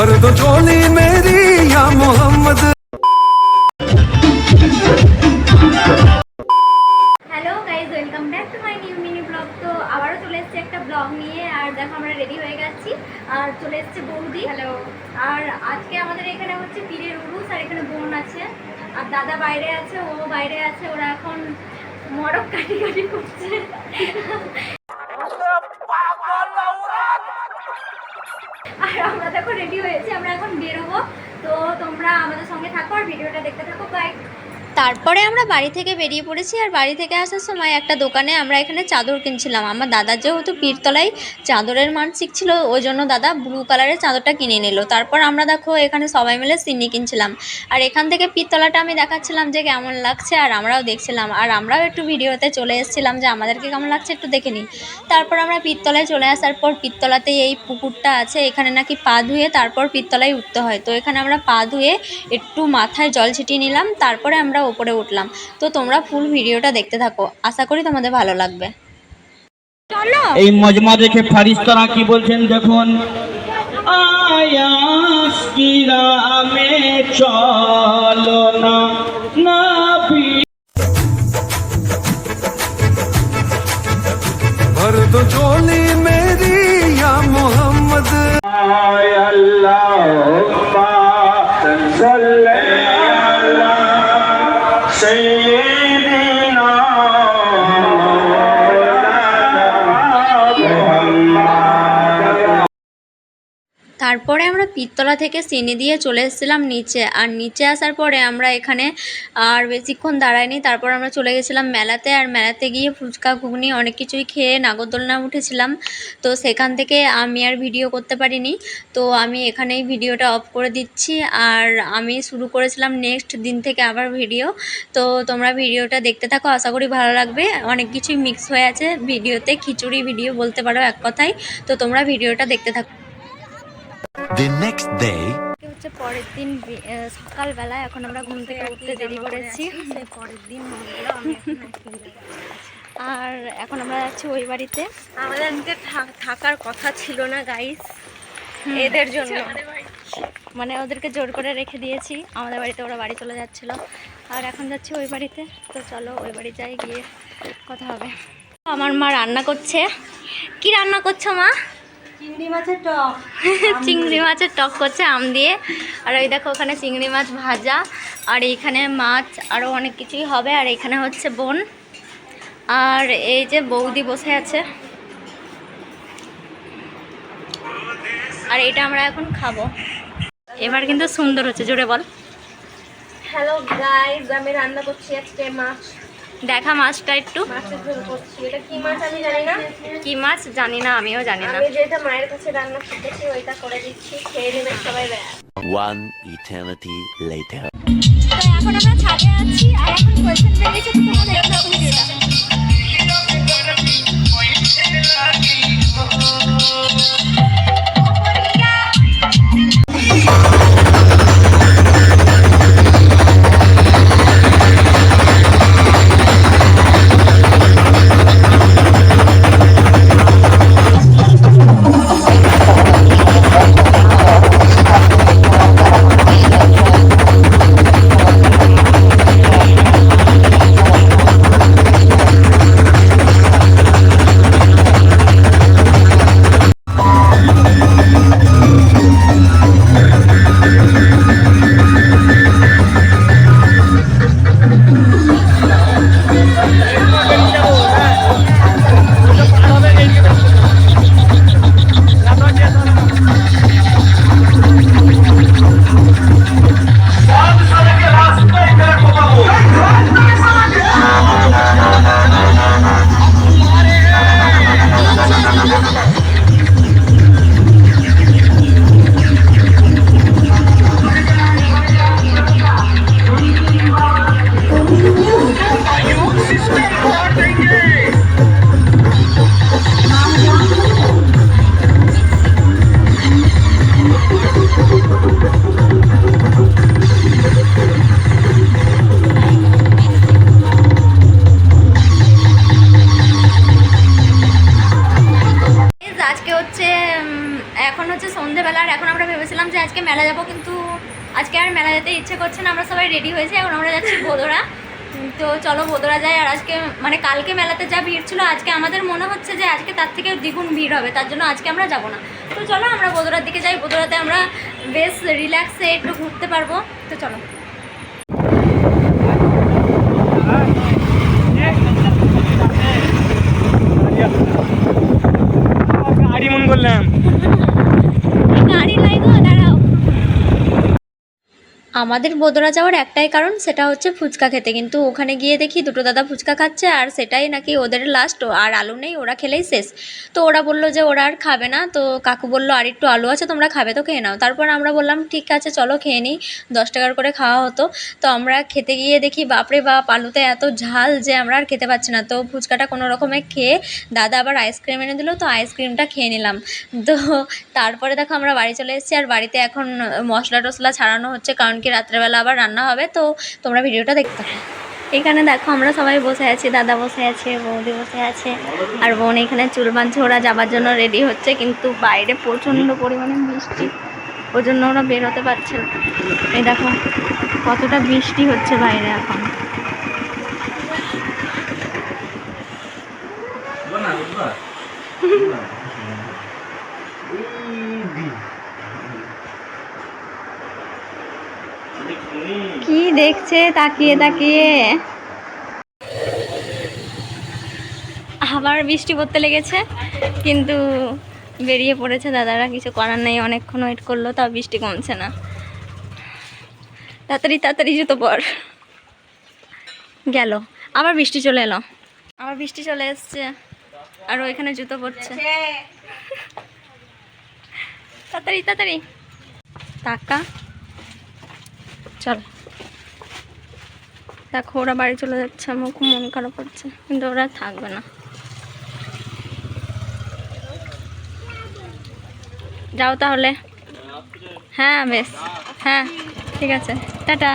भर दो झोली मेरी या Mohammad hello guys welcome back to my new mini vlog তো আবারও চলে এসেছি একটা ব্লগ নিয়ে আর দেখো আমরা রেডি হয়ে গেছি আর চলে এসেছে বৌদি হ্যালো আর আজকে আমাদের এখানে হচ্ছে পীরের উরুস আর এখানে বোন আছে আর দাদা বাইরে আছে ও বাইরে আছে ওরা এখন মরক কাটি কাটি করছে আর আমরা দেখো রেডি হয়েছি, আমরা এখন বেরোবো। তো তোমরা আমাদের সঙ্গে থাকো আর ভিডিওটা দেখতে থাকো। বাই তারপরে আমরা বাড়ি থেকে বেরিয়ে পড়েছি আর বাড়ি থেকে আসার সময় একটা দোকানে আমরা এখানে চাদর কিনছিলাম। আমার দাদা যেহেতু পীরতলায় চাদরের মান ছিল ওই জন্য দাদা ব্লু কালারের চাদরটা কিনে নিল। তারপর আমরা দেখো এখানে সবাই মিলে সিন্নি কিনছিলাম। আর এখান থেকে পীরতলাটা আমি দেখাচ্ছিলাম যে কেমন লাগছে আর আমরাও দেখছিলাম। আর আমরাও একটু ভিডিওতে চলে এসেছিলাম যে আমাদেরকে কেমন লাগছে একটু দেখে নিই। তারপর আমরা পীরতলায় চলে আসার পর পীরতলাতেই এই পুকুরটা আছে, এখানে নাকি পা ধুয়ে তারপর পীরতলায় উঠতে হয়। তো এখানে আমরা পা ধুয়ে একটু মাথায় জল ছিটিয়ে নিলাম। তারপরে আমরা আমরা ওপরে উঠলাম। তো তোমরা ফুল ভিডিওটা দেখতে থাকো। আশা করি তোমাদের ভালো লাগবে। এই মজমা দেখে ফারিস্তারা কি বলছেন দেখুন? আয়াস কিরামে মোহাম্মদ আয় আল্লাহ দিদি তারপরে আমরা পীরতলা থেকে সিনি দিয়ে চলে এসেছিলাম নিচে। আর নিচে আসার পরে আমরা এখানে আর বেশিক্ষণ দাঁড়াইনি। তারপর আমরা চলে গেছিলাম মেলাতে। আর মেলাতে গিয়ে ফুচকা, ঘুগনি অনেক কিছুই খেয়ে নাগরদোলনা উঠেছিলাম। তো সেখান থেকে আমি আর ভিডিও করতে পারিনি। তো আমি এখানেই ভিডিওটা অফ করে দিচ্ছি। আর আমি শুরু করেছিলাম নেক্সট দিন থেকে আবার ভিডিও। তো তোমরা ভিডিওটা দেখতে থাকো। আশা করি ভালো লাগবে। অনেক কিছুই মিক্স হয়ে আছে। ভিডিওতে খিচুড়ি, ভিডিও বলতে পারো এক কথায়। তো তোমরা ভিডিওটা দেখতে থাকো। The next day, হচ্ছে পরের দিন সকালবেলা এখন আমরা ঘুম থেকে উঠতে দেরি করেছি। পরের দিন আর এখন আমরা যাচ্ছি ওই বাড়িতে। আমাদের আজকে থাকার কথা ছিল না গাইস এদের জন্য। মানে ওদেরকে জোর করে রেখে দিয়েছি। আমাদের বাড়িতে ওরা বাড়ি চলে যাচ্ছিল। আর এখন যাচ্ছি ওই বাড়িতে। তো চলো ওই বাড়ি যাই গিয়ে কথা হবে। আমার মা রান্না করছে। কি রান্না করছ মা? চিংড়ি মাছের টক। চিংড়ি মাছের টক করছে আম দিয়ে। আর ওই দেখো ওখানে চিংড়ি মাছ ভাজা। আর এইখানে মাছ আরও অনেক কিছুই হবে। আর এখানে হচ্ছে বোন। আর এই যে বৌদি বসে আছে। আর এটা আমরা এখন খাব। এবার কিন্তু সুন্দর হচ্ছে জোরে বল। হ্যালো গাইজ আমি রান্না করছি আজকে মাছ। দেখা মাছটা একটু। কি মাছ জানি না কি মাছ জানি না আমিও জানি না। আমি যেটা মায়ের কাছে রান্না শিখেছি ওইটা করে দিচ্ছি খেয়ে নেবে সবাই one eternity later. তো এখন আমরা ছাদে আছি আর এখন কোয়েশ্চেন বেরিয়েছে তো তোমরা দেখতে ভিডিওটা মেলা যেতে ইচ্ছে করছে না, আমরা সবাই রেডি হয়েছি, এখন আমরা যাচ্ছি বোদোরা তো চলো ভোদরা যাই, আর আজকে মানে কালকে মেলাতে যা ভিড় ছিল, আজকে আমাদের মনে হচ্ছে যে আজকে তার থেকে দ্বিগুণ ভিড় হবে, তার জন্য আজকে আমরা যাব না। তো চলো আমরা বোদোরার দিকে যাই বোদোরাতে আমরা বেশ রিল্যাক্সে একটু ঘুরতে পারব। তো চলো। আমাদের বোদরা যাওয়ার একটাই কারণ, সেটা হচ্ছে ফুচকা খেতে। কিন্তু ওখানে গিয়ে দেখি দুটো দাদা ফুচকা খাচ্ছে, আর সেটাই নাকি ওদের লাস্ট আর আলু নেই, ওরা খেলেই শেষ। তো ওরা বলল যে ওরা আর খাবে না, তো কাকু বলল, আর একটু আলু আছে, তোমরা খাবে তো, খেয়ে নাও। তারপর আমরা বললাম, ঠিক আছে, চলো, খেয়ে নিই। দশ টাকার করে খাওয়া হতো। তো আমরা খেতে গিয়ে দেখি, বাপরে বাপ, আলুতে এত ঝাল যে আমরা আর খেতে পাচ্ছি না। তো ফুচকাটা কোনো রকমে খেয়ে দাদা আবার আইসক্রিম এনে দিল, তো আইসক্রিমটা খেয়ে নিলাম। তো তারপরে দেখো আমরা বাড়ি চলে এসেছি, আর বাড়িতে এখন মশলা টশলা ছাড়ানো হচ্ছে, কারণ কি রাত্রেবেলা আবার রান্না হবে, তো তোমরা ভিডিওটা দেখতে থাকো। এখানে দেখো আমরা সবাই বসে আছি, দাদা বসে আছে, বৌদি বসে আছে, আর বোন এখানে চুল বাঁধছে ওরা যাবার জন্য রেডি হচ্ছে, কিন্তু বাইরে প্রচণ্ড পরিমাণে বৃষ্টি। ওই জন্য ওরা বেরোতে পারছে না। এই দেখো, কতটা বৃষ্টি হচ্ছে বাইরে এখন। কি দেখছে? তাকিয়ে তাকিয়ে। আবার বৃষ্টি পড়তে লেগেছে, কিন্তু বেরিয়ে পড়েছে দাদারা। কিছু করার নেই, অনেকক্ষণ ওয়েট করল, তাও বৃষ্টি কমছে না। তাড়াতাড়ি তাড়াতাড়ি জুতো পর। গেল। আবার বৃষ্টি চলে এলো। আবার বৃষ্টি চলে এসছে, আর ওইখানে জুতো পরছে। তাড়াতাড়ি তাড়াতাড়ি। টাকা চল। দেখো, ওরা বাড়ি চলে যাচ্ছে, আমার খুব মন খারাপ হচ্ছে, কিন্তু ওরা থাকবে না। যাও তাহলে। হ্যাঁ বেশ। হ্যাঁ ঠিক আছে। টাটা।